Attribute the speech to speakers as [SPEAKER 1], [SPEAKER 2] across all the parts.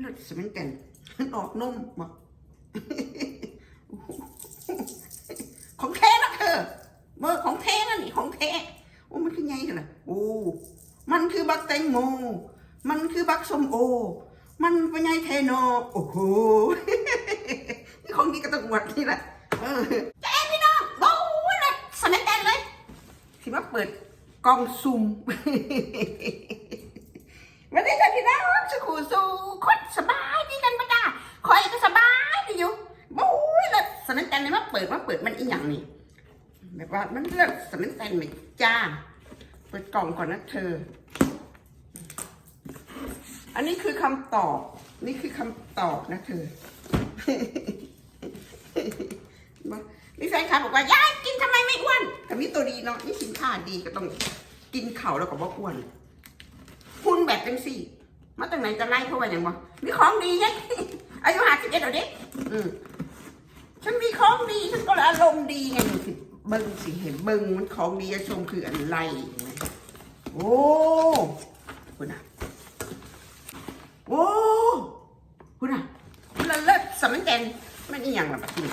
[SPEAKER 1] เลือดสมันกันมันออกนุ่มบอกของแท้นะเธอเบอร์ของแท้นะนี่ของแท้โอ้มันคือไงกันล่ะโอ้มันคือบักแตงโม มันคือบักส้มโอ มันเป็นไงเทโนโอ้โหนี่ของนี้ก็ต้องอวดนี่แหละเออแจ้พี่น้องโอ้ยเลยสมันกันเลยสิมาเปิดกล่องซุ่ม วันนี้ท่านพี่น้องสุขุสู่คนสบายดีกันปะจ้าคอยก็สบายดีอยู่โอ้ยแล้วสนันแตนเลยมาเปิดมาเปิดมันอีหยังนี่แบบว่ามันเลือกสนันแตนไหมจ้า เปิดกล่องก่อนนะเธอ อันนี้คือคำตอบ นี่คือคำตอบนะเธอมีแฟนคลับบอกว่ายายกินทำไมไม่อ้วนแต่มีตัวดีเนาะนี่สินค้าดีก็ต้องกินเข่าแล้วก็บ่อ้วน แบบเป็นสี่ มาจากไหนจะไล่เขาไว้อย่างวะมีของดีไงอายุห้าสิบเอ็ดเอาดิอืมฉันมีของดีฉันก็เลยอารมณ์ดีไงสิเบิ้งสิเห็นเบิ้งมันของดีจะชมคืออะไรโอ้คุณอะโอ้คุณอะคุณละเลิศสมันแกนมันอีหยังล่ะแบบนี้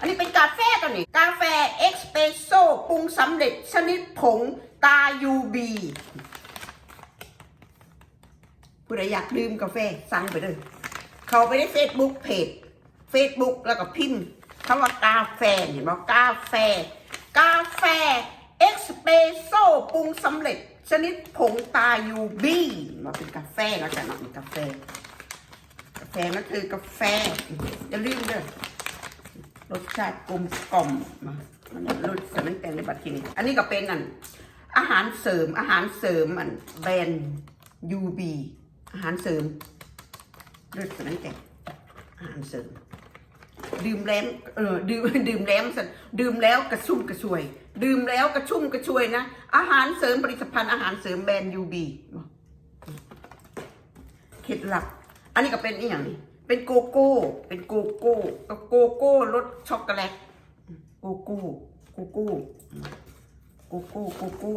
[SPEAKER 1] อันนี้เป็นกาแฟตัวนี้ กาแฟเอ็กซ์เพรสโซ่ปรุงสำเร็จชนิดผงตายูบี ผู้ใดอยากดื่มกาแฟสั่งไปเลยเขาไปในเฟซบุ๊กเพจเฟซบุ๊กแล้วก็พิมพ์คำว่ากาแฟเห็นไหมกาแฟ กาแฟเอ็กซ์เพรสโซ่ปรุงสำเร็จ ชนิดผงตายูบีมาเป็นกาแฟแล้วกันเนาะมีกาแฟ กาแฟนั่นคือกาแฟอย่าลืมเด้อรสชาติกลมกล่อมมามันรสสมันแต่งในบัตรทีนี้อันนี้ก็เป็นอันอาหารเสริมอาหารเสริมอันแบรนด์ยูบี อาหารเสริมรสสมันแต่อาหารเสริม ดื่มแล้วเออดื่มดื่มแล้วสันดื่มแล้วกระชุ่มกระชวย ดื่มแล้วกระชุ่มกระชวยนะอาหารเสริมผลิตภัณฑ์อาหารเสริมแบรนด์ยูบีเคล็ดลับ อันนี้ก็เป็นอีกอย่างนี้เป็นโกโก้ เป็นโกโก้ก็โกโก้รสช็อกโกแลตโกโก้โกโก้โกโก้โกโก้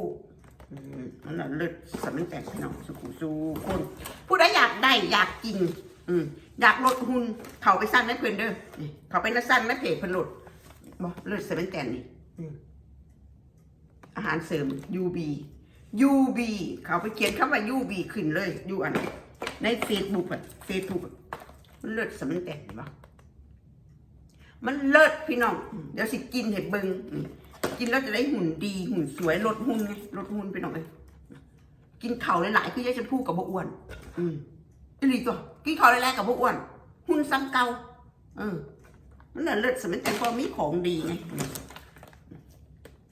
[SPEAKER 1] มันน่ะเลิศสำนึกแต่พี่น้องสุขุสูคนผู้ใดอยากได้อยากกิน อืมอยากลดหุ่นเขาไปสร้างในเพื่อนเด้อนี่เขาไปสร้างในเพจเพิ่นลดบ่เลิศสำนึกแต่นี่อาหารเสริม UB UB เขาไปเขียนคำว่า UB ขึ้นเลยยูอัน ในเฟซบุ๊กอะเฟซบุ๊กมันเลิศสำนึกแต่เห็นบ่มันเลิศพี่น้อง เดี๋ยวสิกินเห็ดเบิงนี่ กินแล้วจะได้หุ่นดีหุ่นสวยลดหุ่นไงลดหุ่นไปหน่อยกินเข่าหลายๆคือยายจะพูดกับบ่อ้วน อืมอีหลีตัวกินเข่าหลายๆกับบ่อ้วน หุ่นซ้ำเก่าเออมันน่ะเลิศสมัยแต่พอมีของดีไง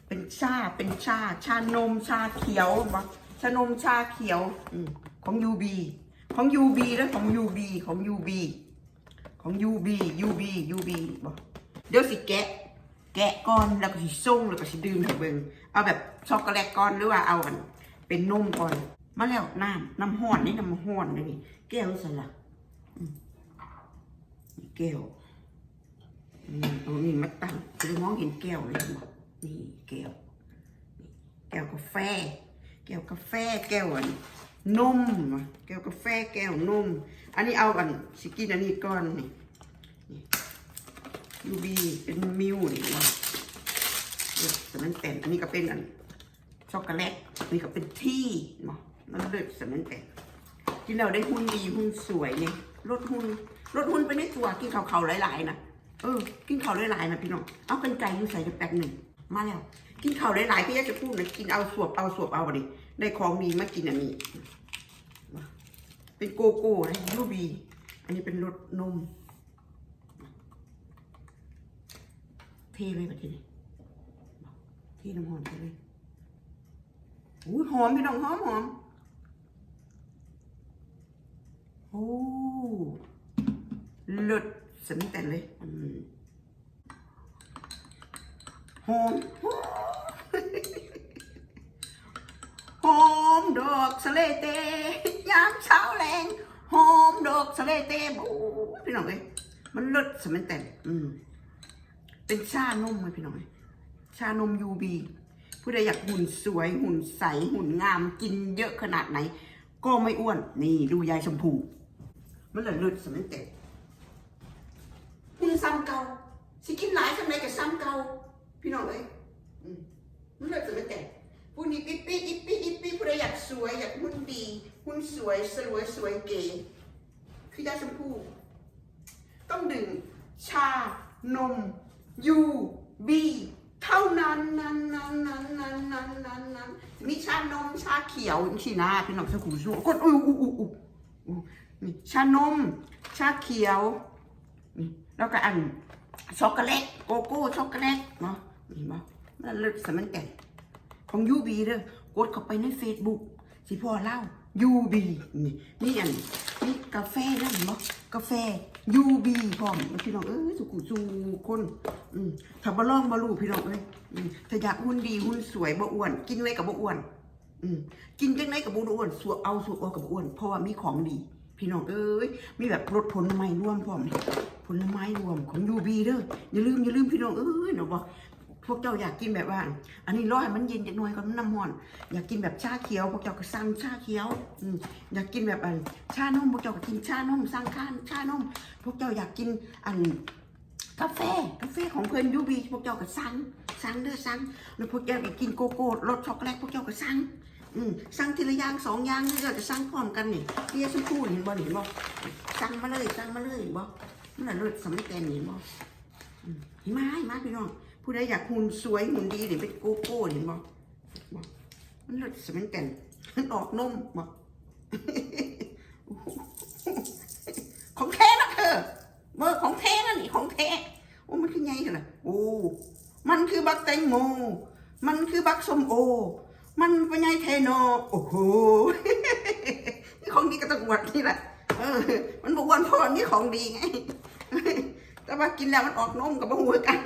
[SPEAKER 1] เป็นชาเป็นชา ชานมชาเขียวบะชานมชาเขียวอืมของยูบีของยูบีแล้วของยูบีของยูบีของยูบียูบียูบีบอกเดี๋ยวสิแกะ แกะก้อนแล้วก็สิส่งแล้วก็สิดื่มให้เบิงเอาแบบช็อกโกแลตก้อนหรือว่าเอาอันเป็นนมก่อน มาแล้วน้ำน้ำห้อนนี่น้ำห้อนนี่แก้วสลักแก้วอืมเอานี่มาตั้งจะได้มองเห็นแก้วเลยนี่แก้ว แก้วกาแฟ แก้วกาแฟแก้วอันนมว่ะแก้วกาแฟแก้วนุ่ม อันนี้เอาอันสิกินอันนี้ก่อนนี่ ยูบีเป็นมิวนี่นะสมันแต่นอันนี้ก็เป็นอันช็อกโกแลตอันนี้ก็เป็นที่เนาะมันเลือดสมันแต่นกินเราได้หุ่นดีหุ่นสวยเนี่ยลดหุ่นลดหุ่นไปในตัวกินเขาเขาๆหลายๆนะเออ กินเขาหลายๆนะพี่น้องเอากันไก่มือใส่กันแป๊บหนึ่งมาแล้ว กินเขาหลายๆพี่อยากจะพูดนะกินเอาสวบเอาสวบเอาดิได้ของดีมากินอันนี้เป็นโกโก้นะยูบีอันนี้เป็นรสนม เทเลยแบบนี้เทน้ำหอมไปเลยอู้หอมพี่น้องหอมหอมโอ้เลิศสมิแต่เลยหอมหอมดอกสเลเตยามเช้าแรงหอมดอกสเลเตโอ้พี่น้องเอ้ยมันเลิศสมิแต่อืม เป็นชานมเลยพี่น้อย ชานมยูบีผู้ใดอยากหุ่นสวยหุ่นใสหุ่นงามกินเยอะขนาดไหน ก็ไม่อ้วน นี่ดูยายชมพู มันละเลือดสมันแต่มันซ้ำเก่าสิกินหลายสำไรกับซ้ำเก่าพี่น้องเอ้ยมันเลือดสมันแต่ผู้นี้ปิ๊ปปี้อิปปี้อิปปี้ผู้ใดอยากสวยอยากหุ่นดี หุ่นสวยสวยสวยเก๋คือยายชมพู ต้องดื่มชานม ยูบีเท่านั้นนั้นนั้นนั้นนั้นนั้นนั้นนั้นมีชานมชาเขียวอย่างนี้นะพี่น้องสกุลสู้กดอู้อู้อู้อู้นี่ชานม ชาเขียว นี่แล้วก็อันช็อกโกแลตโกโก้ช็อกโกแลตเนาะนี่มามันเลิศสมันแก่ของยูบีเด้อกดเข้าไปในเฟซบุ๊กสิพ่อเล่า ยูบีนี่นี่อันนี่กาแฟนั่นเนาะกาแฟยูบีพร้อมพี่น้องเอ้ยสุกุสูคนอืมถ้าบ่ลองบ่รู้พี่น้องเอ้ยอืมถ้าอยากหุ่นดีหุ่นสวยบ่อ้วน กินไว้กับบ่อ้วน อืมกินจังไดกับบ่อ้วนสวเอาสวเอากับบ่อ้วน เพราะว่ามีของดี พี่น้องเอ้ยมีแบบรสผลไม้รวมพร้อมผลไม้รวมของยูบีเด้ออย่าลืมอย่าลืมพี่น้องเอ้ยเนาะบ่พ วกเจ้าอยากกินแบบว่า อันนี้ร้อให้มันเย็นจักหน่อยก่อนมันน้ำร้อน อยากกินแบบชาเขียวพวกเจ้าก็สั่งชาเขียวอืมอยากกินแบบอันชานมพวกเจ้าก็กินชานมสั่งข้านชานมพวกเจ้าอยากกินอันกาแฟกาแฟของเพื่อนยูบีพวกเจ้าก็สั่งสั่งเด้อสั่งแล้วพวกเจ้าอยากกินโกโก้รสช็อกโกแลตพวกเจ้าก็สั่งอืมสั่งทีละอย่างสองอย่างนี่เราจะสั่งพร้อมกันนี่เรียกสักครู่เห็นบ่เห็นบ่สั่งมาเลยสั่งมาเลยเห็นบ่มันน่ะเลิศสำเร็จแกนเห็นบ่อืมเห็นไหมเห็นไหมพี่น้อง ผู้ใดอยากหุ่นสวยหุ่นดีเนี่ยเป็นโกโก้เห็นบ่บ่มันเลิศสำเร็จแกนมันออกนุ่มบ่ของแท้นะเธอเบอร์ของแท้นะนี่ของแท้โอ้มันคือไงกันล่ะโอ้มันคือบักแตงโม มันคือบักส้มโอ มันเป็นไงเทโนโอ้โหนี่ของดีก็ต้องอวดนี่แหละเออ มันบอกวันพอนี่ของดีไง แต่ว่ากินแล้วมันออกนมกับหัวกัน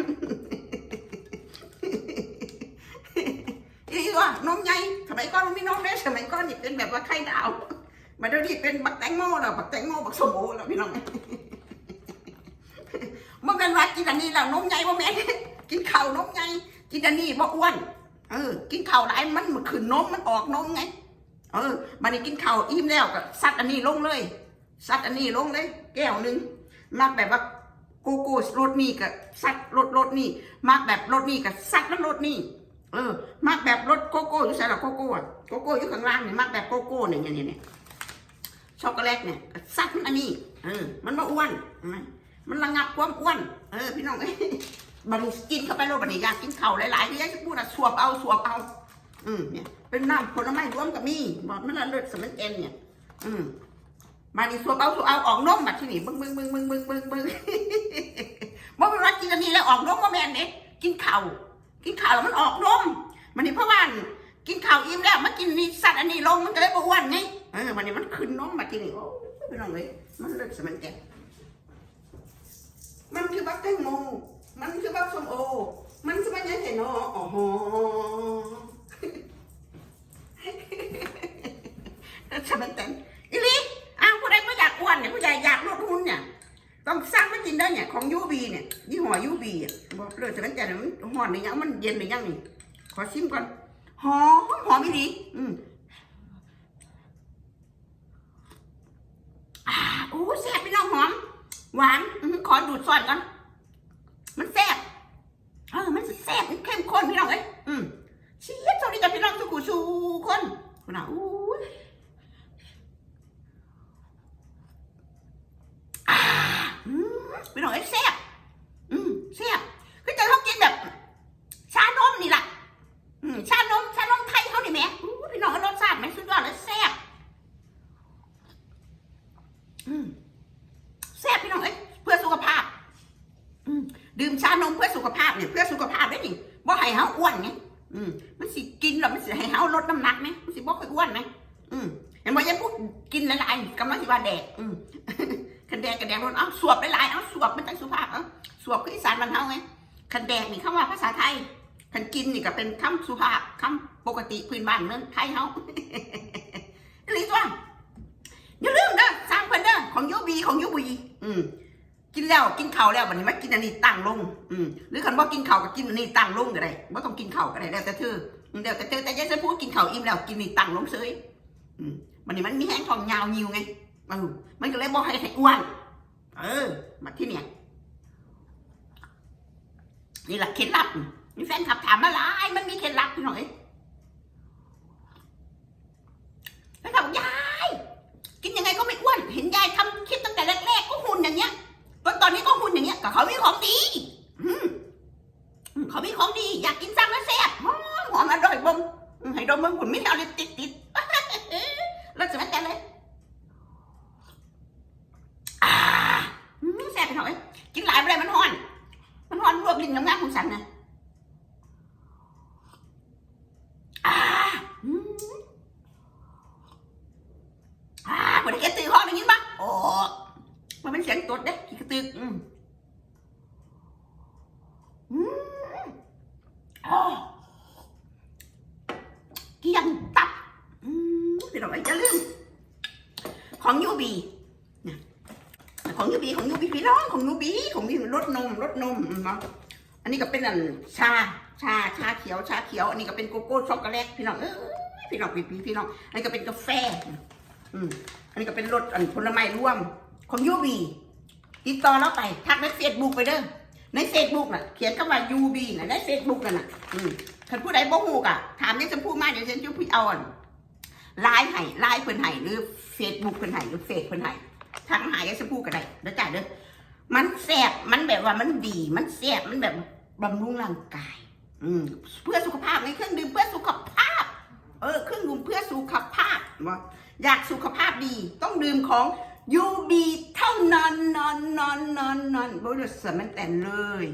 [SPEAKER 1] อีว่า นมใหญ่สมัยก่อนมันม่นมเลยสมัยก่อนนี่เป็นแบบว่าไข่ดาวมาเดี๋ยวนี้เป็นบักแตงโมแล้วบักแตงโมบักสมโอแล้วพี่น้องมันเป็นว่ากินอันนี้แล้วนมใหญ่ว่าแม่กินข้าวนมใหญ่กินอันนี้บ่อ้วนเออ กินข้าวหลายมันมันขึ้นนมมันออกนมไง เออมันนี่กินข้าวอิ่มแล้วก็ซัดอันนี้ลงเลยซัดอันนี้ลงเลย แก้วหนึ่งมักแบบว่าโกโก้รสนี่กับซัดรสรสนี่มักแบบรสนี่กับซัดแล้วรสนี่ เออมักแบบรสโกโก้อยู่ใส่หรอโกโก้อะโกโก้อยู่ข้างล่างเนี่ยมักแบบโกโก้เนี่ยเนี่ยเนี่ยช็อกโกแลตเนี่ยซัดมันอันนี้เออ มันมาอ้วนมันระงับความอ้วน เออ พี่น้องเอ้ยบัดนกินเข้าไปโลบัดนี้อยากกินเข้าหลายๆที่ยายจะพูดอะสวบเอาสวบเอา อืมเนี่ย เป็นน้ำผลไม้รวมกับมีบอกมันละเลิศสมันเอ็นเนี่ย อืมมาดิสวบเอาสวบเอาออกนมมาที่นี่บึ้งบึ้งบึ้งบึ้งบึ้งบึ้งบึ้งบ่เป็นว่ากินอันนี้แล้วออกนมบ่แม่นเด้กินเข้า กินข้าวแล้วมันออกนมมันนี่เพราะว่ากินข้าวอิ่มแล้วมากินนี่สัตว์อันนี้ลงมันก็เลยบ่อ้วนไงเออมันนี่มันขึ้นนมมาทีนี่โอ้ยพี่น้องเอ้ยมันเลิศสมันเอ็นมันคือบักแตงโมมันคือบักส้มโอ มันคือบักยังไงเนาะอ๋อโหสมันเต็มอีลีอ้าวผู้ใดไม่อยากอ้วนเนี่ยผู้ใหญ่อยากลดหุ่นเนี่ย ต้องสร้างไม่กินได้เนี่ยของยูบีเนี่ยยี่ห้อยูบีอะบอกเลยสมันเต็มมันหอนหรือยังมันเย็นหรือยังนี่ขอชิมก่อนหอมหอมอีหลีอืมอ่าโอ้แซ่บพี่น้องหอม หวานอขอดูดซอนก่อนมันแซ่บเออมันแซ่บมันเข้มข้นพี่น้องเอ้ยอืมเชียสวัสดีจ้ะพี่น้องสุขุชูคนคุณน่ะอู้ยอ่าอืม พี่น้องเอ้ยแซ่บอืมแซ่บคือจะเขากินแบบ ชานมนี่แหละอืมชานมชานมไทยเขานี่แม่พี่น้องรสชาติมันสุดยอดเลยแซ่บอืมแซ่บพี่น้องเอ้ยเพื่อสุขภาพ อืมดื่มชานมเพื่อสุขภาพเนี่ยเพื่อสุขภาพได้ดิบ่ให้เฮาอ้วนไงอืมมันสิกินแล้วมันสิให้เฮาลดน้ำหนักไหมมันสิบ่ค่อยอ้วนไหมอืมเห็นบ่ยังพูดกินหลายๆกำลังสิว่าแดกอืม กกันแดกรนเอาสวบหลายๆเอาสวบมันจังสุภาพเอาสวบคืออีสานบ้านเฮาไงคันแดกนี่คำว่าภาษาไทยคันกินนี่ก็เป็นคำสุภาพคำปกติพื้นบ้านเมืองไทยเฮาอีหลีตัวอย่าลืมเด้อสร้างเพิ่นเด้อของยูบีของยูบีอืมกินแล้วกินข้าวแล้ววันนี้มากินอันนี้ตั้งลง อืมหรือคันว่ากินข้าวก็กินอันนี้ตั้งลงก็ได้บ่ต้องกินข้าวก็ได้แล้วแต่เธออืมแล้วแต่เธอแต่ยายจะพูดกินข้าวอิ่มแล้วกินนี่ตั้งลงเฉยอืมวันนี้มันมีแห้งทองยาวยิวไงเออมันก็เลยบอกให้ให้อ้วน เออมาที่เนี่ย นี่แหละเคล็ดลับมีแฟนขับถามมาหลายมันมีเคล็ดลับหน่อยแฟนขับบอกยาย กินยังไงก็ไม่อ้วน เห็นยายทำคลิปตั้งแต่แรกๆก็หุ่นอย่างเงี้ยตอนตอนนี้ก็หุ่นอย่างเงี้ยก็เขามีของดีอืมเขามีของดี อยากกินซ้ำแล้วแซ่บหอมหอมอร่อยบมอืมให้ดมมึงหุ่นไม่เอาเลยติดติดๆ แล้วจะไม่แต่เลย อ่าอืมแซ่บไปหน่อยกินหลายไปเลยมันหอน มันหอนรวบลิ้นงามๆของฉันนะอ่าอืมอ่าคนที่แก ตื่นห้องได้ยินปะโอ้มันเป็นเสียงตดเด้ขี้กระตือกอืมอืมอ๋อเกี่ยงตับอืมพี่น้องอย่าลืมของยูบีของยูบีของยูบีพี่น้องของยูบีของยูบีรสนมรสนมเนาอันนี้ก็เป็นอันชาชาชาเขียวชาเขียว อันนี้ก็เป็นโกโก้ช็อกโกแลตพี่น้องเอ้ยพี่น้องพี่พี่พี่น้องอันนี้ก็เป็นกาแฟ อืมอันนี้ก็เป็นรสอันผลไม้ร่วม ของยูบีติดต่อเราไปทักในเฟซบุ๊กไปเด้อในเฟซบุ๊กน่ะเขียนคำว่ายูบีน่ะในเฟซบุ๊กน่ะน่ะอืมถ้าผู้ใดบ่ฮู้กะถามในชมพู่มาเดี๋ยวฉันจะพูดเอาอันไลน์ให้ไลน์เพิ่นให้หรือเฟซบุ๊กเพิ่นให้หรือเฟซเพิ่นให้ทักมาหายายชมพู่ก็ได้เด้อจ้าเด้อมันแซ่บมันแบบว่ามันดี มันแซ่บมันแบบบำรุงร่างกาย อืมเพื่อสุขภาพในเครื่องดื่มเพื่อสุขภาพ เออเครื่องดื่มเพื่อสุขภาพว่า อยากสุขภาพดี ต้องดื่มของยูบีเท่านั้นนอนนอนนอนนอนบริสุทธิ์มันแต่เลย